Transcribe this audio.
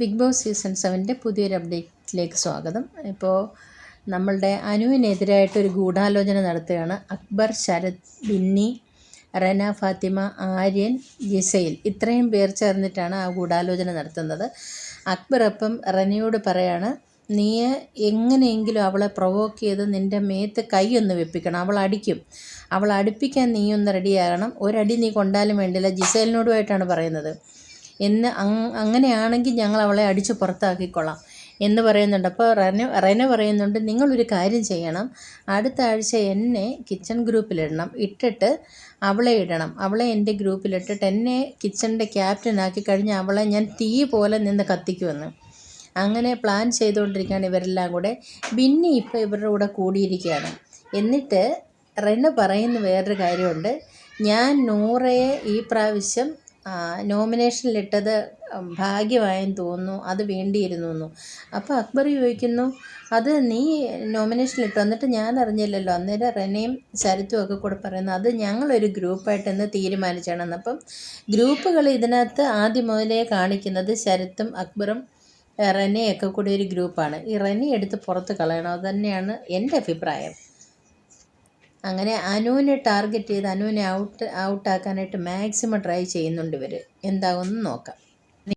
Big boss season സെവന്റെ പുതിയൊരു അപ്ഡേറ്റിലേക്ക് സ്വാഗതം. ഇപ്പോൾ നമ്മളുടെ അനുവിനെതിരായിട്ടൊരു ഗൂഢാലോചന നടത്തുകയാണ് അക്ബർ ശരത് ബിന്നി റന ഫാത്തിമ ആര്യൻ ജിസൈൽ ഇത്രയും പേർ ചേർന്നിട്ടാണ് ആ ഗൂഢാലോചന നടത്തുന്നത്. അക്ബർ അപ്പം റനയോട് പറയാണ് നീ എങ്ങനെയെങ്കിലും അവളെ പ്രൊവോക്ക് ചെയ്ത് നിന്റെ മേത്ത് കൈയൊന്ന് വെപ്പിക്കണം. അവൾ അടിക്കും. അവൾ അടുപ്പിക്കാൻ നീയൊന്ന് റെഡിയാകണം ഒരടി നീ കൊണ്ടാലും വേണ്ടില്ല. ജിസേലിനോടുമായിട്ടാണ് പറയുന്നത്. എന്ന് അങ്ങനെയാണെങ്കിൽ ഞങ്ങൾ അവളെ അടിച്ച് പുറത്താക്കിക്കൊള്ളാം എന്ന് പറയുന്നുണ്ട്. അപ്പോൾ റന റന പറയുന്നുണ്ട് നിങ്ങളൊരു കാര്യം ചെയ്യണം. അടുത്ത ആഴ്ച എന്നെ കിച്ചൺ ഗ്രൂപ്പിലിടണം ഇട്ടിട്ട് അവളെ ഇടണം. അവളെ എന്റെ ഗ്രൂപ്പിലിട്ടിട്ട് എന്നെ കിച്ചണിന്റെ ക്യാപ്റ്റനാക്കി കഴിഞ്ഞ് അവളെ ഞാൻ തീ പോലെ നിന്ന് കത്തിക്കുമെന്ന്. അങ്ങനെ പ്ലാൻ ചെയ്തുകൊണ്ടിരിക്കുകയാണ് ഇവരെല്ലാം കൂടെ. ബിന്നി ഇപ്പോൾ ഇവരുടെ കൂടെ കൂടിയിരിക്കുകയാണ്. എന്നിട്ട് റെന പറയുന്ന വേറൊരു കാര്യമുണ്ട്. ഞാൻ നൂറയെ ഈ പ്രാവശ്യം നോമിനേഷനിലിട്ടത് ഭാഗ്യമായെന്ന് തോന്നുന്നു. അത് വേണ്ടിയിരുന്നു എന്നു അപ്പോൾ അക്ബർ ചോദിക്കുന്നു അത് നീ നോമിനേഷനിലിട്ടു എന്നിട്ട് ഞാൻ അറിഞ്ഞില്ലല്ലോ അന്നേരം റെനയും ശരത്തും ഒക്കെ കൂടെ പറയുന്നു അത് ഞങ്ങളൊരു ഗ്രൂപ്പായിട്ടെന്ന് തീരുമാനിച്ചാണെന്ന്. അപ്പം ഗ്രൂപ്പുകൾ ഇതിനകത്ത് ആദ്യം മുതലേ കാണിക്കുന്നത് ശരത്തും അക്ബറും റെനയൊക്കെ കൂടി ഒരു ഗ്രൂപ്പാണ്. ഈ റെനെ എടുത്ത് പുറത്ത് കളയണം. തന്നെയാണ് എന്റെ അഭിപ്രായം. അങ്ങനെ അനുവിനെ ടാർഗറ്റ് ചെയ്ത് അനുവിനെ ഔട്ട് ഔട്ടാക്കാനായിട്ട് മാക്സിമം ട്രൈ ചെയ്യുന്നുണ്ട് ഇവർ എന്താകുമെന്ന് നോക്കാം.